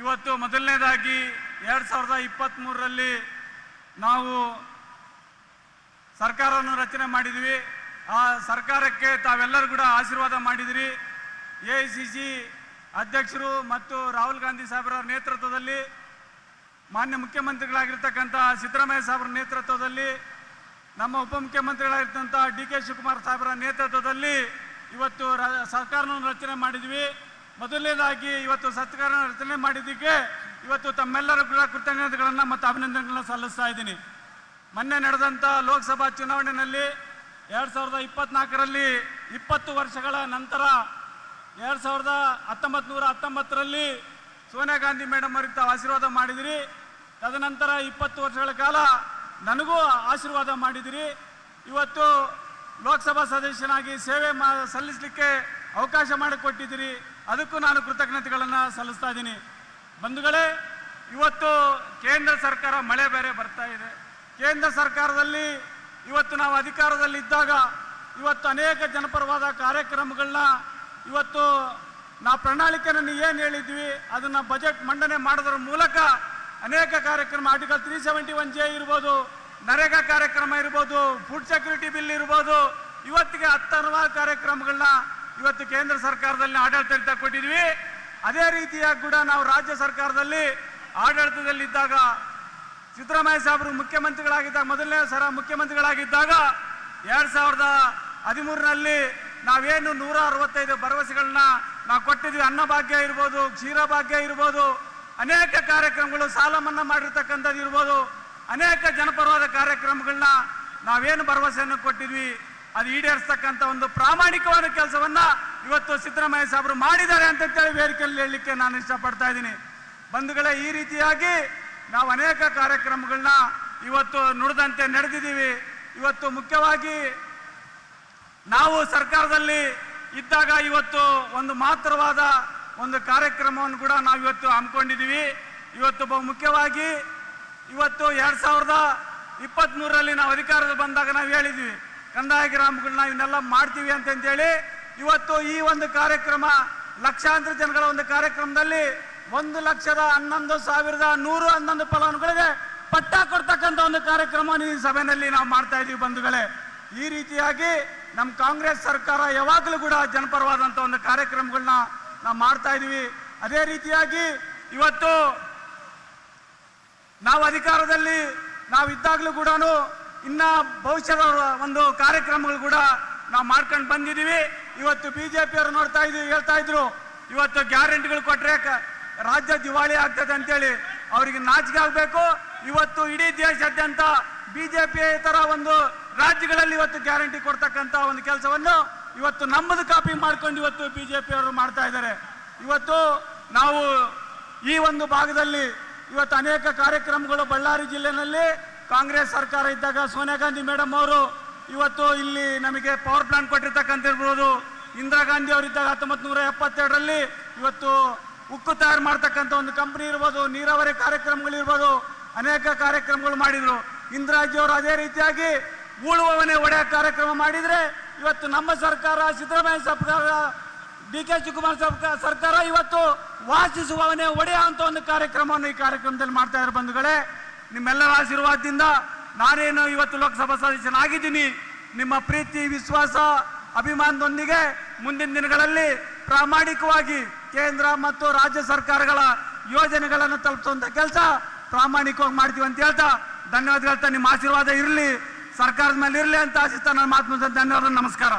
ಇವತ್ತು ಮೊದಲನೇದಾಗಿ ಎರಡು ಸಾವಿರದ ಇಪ್ಪತ್ತ್ಮೂರರಲ್ಲಿ ನಾವು ಸರ್ಕಾರವನ್ನು ರಚನೆ ಮಾಡಿದ್ವಿ. ಆ ಸರ್ಕಾರಕ್ಕೆ ತಾವೆಲ್ಲರೂ ಕೂಡ ಆಶೀರ್ವಾದ ಮಾಡಿದಿರಿ. ಎ ಅಧ್ಯಕ್ಷರು ಮತ್ತು ರಾಹುಲ್ ಗಾಂಧಿ ಸಾಹೇಬರ ನೇತೃತ್ವದಲ್ಲಿ, ಮಾನ್ಯ ಮುಖ್ಯಮಂತ್ರಿಗಳಾಗಿರ್ತಕ್ಕಂಥ ಸಿದ್ದರಾಮಯ್ಯ ಸಾಹೇಬರ ನೇತೃತ್ವದಲ್ಲಿ, ನಮ್ಮ ಉಪಮುಖ್ಯಮಂತ್ರಿಗಳಾಗಿರ್ತಕ್ಕಂಥ ಡಿ ಕೆ ಶಿವಕುಮಾರ್ ಸಾಹೇಬರ ನೇತೃತ್ವದಲ್ಲಿ ಇವತ್ತು ಸರ್ಕಾರವನ್ನು ರಚನೆ ಮಾಡಿದ್ವಿ. ಮೊದಲನೇದಾಗಿ ಇವತ್ತು ಸತ್ಕಾರ ರಚನೆ ಮಾಡಿದ್ದಕ್ಕೆ ಇವತ್ತು ತಮ್ಮೆಲ್ಲರ ಕೂಡ ಕೃತಜ್ಞತೆಗಳನ್ನು ಮತ್ತು ಅಭಿನಂದನೆಗಳನ್ನು ಸಲ್ಲಿಸ್ತಾ ಇದ್ದೀನಿ. ಮೊನ್ನೆ ನಡೆದಂಥ ಲೋಕಸಭಾ ಚುನಾವಣೆಯಲ್ಲಿ ಎರಡು ಸಾವಿರದ ಇಪ್ಪತ್ನಾಲ್ಕರಲ್ಲಿ ಇಪ್ಪತ್ತು ವರ್ಷಗಳ ನಂತರ ಎರಡು ಸಾವಿರದ ಹತ್ತೊಂಬತ್ತು ನೂರ ಹತ್ತೊಂಬತ್ತರಲ್ಲಿ ಸೋನಿಯಾ ಗಾಂಧಿ ಮೇಡಮ್ ಅವರಿಗೆ ತಾವು ಆಶೀರ್ವಾದ ಮಾಡಿದಿರಿ. ತದನಂತರ ಇಪ್ಪತ್ತು ವರ್ಷಗಳ ಕಾಲ ನನಗೂ ಆಶೀರ್ವಾದ ಮಾಡಿದಿರಿ. ಇವತ್ತು ಲೋಕಸಭಾ ಸದಸ್ಯನಾಗಿ ಸೇವೆ ಮಾ, ಸಲ್ಲಿಸಲಿಕ್ಕೆ ಅವಕಾಶ ಮಾಡಿಕೊಟ್ಟಿದ್ದೀರಿ ಅದಕ್ಕೂ ನಾನು ಕೃತಜ್ಞತೆಗಳನ್ನು ಸಲ್ಲಿಸ್ತಾ ಇದ್ದೀನಿ. ಬಂಧುಗಳೇ, ಇವತ್ತು ಕೇಂದ್ರ ಸರ್ಕಾರ ಮಳೆ ಬೇರೆ ಬರ್ತಾ ಇದೆ. ಕೇಂದ್ರ ಸರ್ಕಾರದಲ್ಲಿ ಇವತ್ತು ನಾವು ಅಧಿಕಾರದಲ್ಲಿ ಇದ್ದಾಗ ಇವತ್ತು ಅನೇಕ ಜನಪರವಾದ ಕಾರ್ಯಕ್ರಮಗಳನ್ನ ಇವತ್ತು ನಾವು ಪ್ರಣಾಳಿಕೆಯನ್ನು ಏನು ಹೇಳಿದ್ವಿ, ಅದನ್ನು ಬಜೆಟ್ ಮಂಡನೆ ಮಾಡೋದ್ರ ಮೂಲಕ ಅನೇಕ ಕಾರ್ಯಕ್ರಮ article three seventy one J ಇರ್ಬೋದು, ನರೇಗಾ ಕಾರ್ಯಕ್ರಮ ಇರ್ಬೋದು ಫುಡ್ ಸೆಕ್ಯೂರಿಟಿ ಬಿಲ್ ಇರ್ಬೋದು, ಇವತ್ತಿಗೆ ಹತ್ತಾರು ಕಾರ್ಯಕ್ರಮಗಳನ್ನ ಇವತ್ತು ಕೇಂದ್ರ ಸರ್ಕಾರದಲ್ಲಿ ಆಡಳಿತ ಕೊಟ್ಟಿದ್ವಿ. ಅದೇ ರೀತಿಯಾಗಿ ಕೂಡ ನಾವು ರಾಜ್ಯ ಸರ್ಕಾರದಲ್ಲಿ ಆಡಳಿತದಲ್ಲಿದ್ದಾಗ ಸಿದ್ದರಾಮಯ್ಯ ಸಾಹೇಬರು ಮುಖ್ಯಮಂತ್ರಿಗಳಾಗಿದ್ದಾಗ, ಮೊದಲನೇ ಸರ ಮುಖ್ಯಮಂತ್ರಿಗಳಾಗಿದ್ದಾಗ ಎರಡು ಸಾವಿರದ ಹದಿಮೂರಿನಲ್ಲಿ ನಾವೇನು ನೂರ ಅರವತ್ತೈದು ಭರವಸೆಗಳನ್ನ ನಾವು ಕೊಟ್ಟಿದ್ವಿ. ಅನ್ನಭಾಗ್ಯ ಇರ್ಬೋದು ಕ್ಷೀರಭಾಗ್ಯ ಇರ್ಬೋದು, ಅನೇಕ ಕಾರ್ಯಕ್ರಮಗಳು ಸಾಲ ಮನ್ನಾ ಮಾಡಿರ್ತಕ್ಕಂಥದ್ದು ಇರ್ಬೋದು, ಅನೇಕ ಜನಪರವಾದ ಕಾರ್ಯಕ್ರಮಗಳನ್ನ ನಾವೇನು ಭರವಸೆಯನ್ನು ಕೊಟ್ಟಿದ್ವಿ. ಅದು ಈಡೇರಿಸ್ತಕ್ಕಂಥ ಒಂದು ಪ್ರಾಮಾಣಿಕವಾದ ಕೆಲಸವನ್ನ ಇವತ್ತು ಸಿದ್ದರಾಮಯ್ಯ ಸಾಹೇಬರು ಮಾಡಿದ್ದಾರೆ ಅಂತೇಳಿ ವೇದಿಕೆಯಲ್ಲಿ ಹೇಳಲಿಕ್ಕೆ ನಾನು ಇಷ್ಟಪಡ್ತಾ ಇದ್ದೀನಿ. ಬಂಧುಗಳೇ, ಈ ರೀತಿಯಾಗಿ ನಾವು ಅನೇಕ ಕಾರ್ಯಕ್ರಮಗಳನ್ನ ಇವತ್ತು ನುಡಿದಂತೆ ನಡೆದಿದ್ದೀವಿ. ಇವತ್ತು ಮುಖ್ಯವಾಗಿ ನಾವು ಸರ್ಕಾರದಲ್ಲಿ ಇದ್ದಾಗ ಇವತ್ತು ಒಂದು ಮಾತ್ರವಾದ ಒಂದು ಕಾರ್ಯಕ್ರಮವನ್ನು ಕೂಡ ನಾವು ಇವತ್ತು ಹಮ್ಮಿಕೊಂಡಿದ್ದೀವಿ. ಇವತ್ತು ಬಹು ಮುಖ್ಯವಾಗಿ ಇವತ್ತು ಎರಡು ಸಾವಿರದ ಇಪ್ಪತ್ತ್ಮೂರರಲ್ಲಿ ನಾವು ಅಧಿಕಾರದಲ್ಲಿ ಬಂದಾಗ ನಾವು ಹೇಳಿದ್ವಿ ಕಂದಾಯ ಗ್ರಾಮಗಳನ್ನ ಇವನ್ನೆಲ್ಲ ಮಾಡ್ತೀವಿ ಅಂತಂತೇಳಿ ಇವತ್ತು ಈ ಒಂದು ಕಾರ್ಯಕ್ರಮ ಲಕ್ಷಾಂತರ ಜನಗಳ ಒಂದು ಕಾರ್ಯಕ್ರಮದಲ್ಲಿ ಒಂದು ಲಕ್ಷದ ಹನ್ನೊಂದು ಸಾವಿರದ ನೂರು ಹನ್ನೊಂದು ಫಲಾನುಗಳಿಗೆ ಪಟ್ಟ ಕೊಡ್ತಕ್ಕಂಥ ಒಂದು ಕಾರ್ಯಕ್ರಮ ಈ ಸಭೆಯಲ್ಲಿ ನಾವು ಮಾಡ್ತಾ ಇದ್ದೀವಿ ಬಂಧುಗಳೇ. ಈ ರೀತಿಯಾಗಿ ನಮ್ಮ ಕಾಂಗ್ರೆಸ್ ಸರ್ಕಾರ ಯಾವಾಗಲೂ ಕೂಡ ಜನಪರವಾದಂಥ ಒಂದು ಕಾರ್ಯಕ್ರಮಗಳನ್ನ ನಾವು ಮಾಡ್ತಾ ಇದ್ದೀವಿ ಅದೇ ರೀತಿಯಾಗಿ ಇವತ್ತು ನಾವು ಅಧಿಕಾರದಲ್ಲಿ ನಾವು ಇದ್ದಾಗಲೂ ಕೂಡ ಇನ್ನ ಭವಿಷ್ಯದ ಒಂದು ಕಾರ್ಯಕ್ರಮಗಳು ಕೂಡ ನಾವು ಮಾಡ್ಕೊಂಡು ಬಂದಿದ್ದೀವಿ ಇವತ್ತು ಬಿ ಜೆ ನೋಡ್ತಾ ಇದ್ವಿ, ಹೇಳ್ತಾ ಇದ್ರು. ಇವತ್ತು ಗ್ಯಾರಂಟಿಗಳು ಕೊಟ್ರೆ ರಾಜ್ಯ ದಿವಾಳಿ ಆಗ್ತದೆ ಅಂತೇಳಿ ಅವರಿಗೆ ನಾಚಿಕೆ ಆಗಬೇಕು. ಇವತ್ತು ಇಡೀ ದೇಶಾದ್ಯಂತ ಬಿ ಜೆ ಒಂದು ರಾಜ್ಯಗಳಲ್ಲಿ ಇವತ್ತು ಗ್ಯಾರಂಟಿ ಕೊಡ್ತಕ್ಕಂಥ ಒಂದು ಕೆಲಸವನ್ನು ಇವತ್ತು ನಮ್ಮದು ಕಾಪಿ ಮಾಡ್ಕೊಂಡು ಇವತ್ತು ಬಿ ಜೆ ಪಿಯವರು ಮಾಡ್ತಾ ಇದ್ದಾರೆ. ಇವತ್ತು ನಾವು ಈ ಒಂದು ಭಾಗದಲ್ಲಿ ಇವತ್ತು ಅನೇಕ ಕಾರ್ಯಕ್ರಮಗಳು ಬಳ್ಳಾರಿ ಜಿಲ್ಲೆನಲ್ಲಿ ಕಾಂಗ್ರೆಸ್ ಸರ್ಕಾರ ಇದ್ದಾಗ ಸೋನಿಯಾ ಗಾಂಧಿ ಮೇಡಮ್ ಅವರು ಇವತ್ತು ಇಲ್ಲಿ ನಮಗೆ ಪವರ್ ಪ್ಲಾಂಟ್ ಕೊಟ್ಟಿರ್ತಕ್ಕಂಥ ಇರ್ಬೋದು. ಇಂದಿರಾ ಗಾಂಧಿ ಅವರಿದ್ದಾಗ ಹತ್ತೊಂಬತ್ತು ನೂರ ಎಪ್ಪತ್ತೆರಡರಲ್ಲಿ ಇವತ್ತು ಉಕ್ಕು ತಯಾರು ಮಾಡ್ತಕ್ಕಂಥ ಒಂದು ಕಂಪ್ನಿ ಇರ್ಬೋದು, ನೀರಾವರಿ ಕಾರ್ಯಕ್ರಮಗಳಿರ್ಬೋದು ಅನೇಕ ಕಾರ್ಯಕ್ರಮಗಳು ಮಾಡಿದರು. ಇಂದಿರಾಜಿ ಅವರು ಅದೇ ರೀತಿಯಾಗಿ ಉಳುವವನೇ ಒಡೆಯ ಕಾರ್ಯಕ್ರಮ ಮಾಡಿದರೆ ಇವತ್ತು ನಮ್ಮ ಸರ್ಕಾರ, ಸಿದ್ದರಾಮಯ್ಯ ಸರ್ಕಾರ ಡಿ ಕೆ ಶಿವಕುಮಾರ್ ಸರ್ಕ- ಸರ್ಕಾರ ಇವತ್ತು ವಾಸಿಸುವವನೇ ಒಡೆಯ ಅಂತ ಒಂದು ಕಾರ್ಯಕ್ರಮವನ್ನು ಈ ಕಾರ್ಯಕ್ರಮದಲ್ಲಿ ಮಾಡ್ತಾ ಇದ್ದಾರೆ ಬಂಧುಗಳೇ. ನಿಮ್ಮೆಲ್ಲರ ಆಶೀರ್ವಾದದಿಂದ ನಾನೇನು ಇವತ್ತು ಲೋಕಸಭಾ ಸದಸ್ಯನಾಗಿದ್ದೀನಿ ನಿಮ್ಮ ಪ್ರೀತಿ, ವಿಶ್ವಾಸ, ಅಭಿಮಾನದೊಂದಿಗೆ ಮುಂದಿನ ದಿನಗಳಲ್ಲಿ ಪ್ರಾಮಾಣಿಕವಾಗಿ ಕೇಂದ್ರ ಮತ್ತು ರಾಜ್ಯ ಸರ್ಕಾರಗಳ ಯೋಜನೆಗಳನ್ನು ತಲುಪಿಸುವಂತ ಕೆಲಸ ಪ್ರಾಮಾಣಿಕವಾಗಿ ಮಾಡ್ತೀವಿ ಅಂತ ಹೇಳ್ತಾ ಧನ್ಯವಾದ ಹೇಳ್ತಾ, ನಿಮ್ಮ ಆಶೀರ್ವಾದ ಇರಲಿ, ಸರ್ಕಾರದ ಮೇಲೆ ಇರಲಿ ಅಂತ ಆಶಿಸ್ತಾ ನನ್ನ ಮಾತು. ಧನ್ಯವಾದ ನಮಸ್ಕಾರ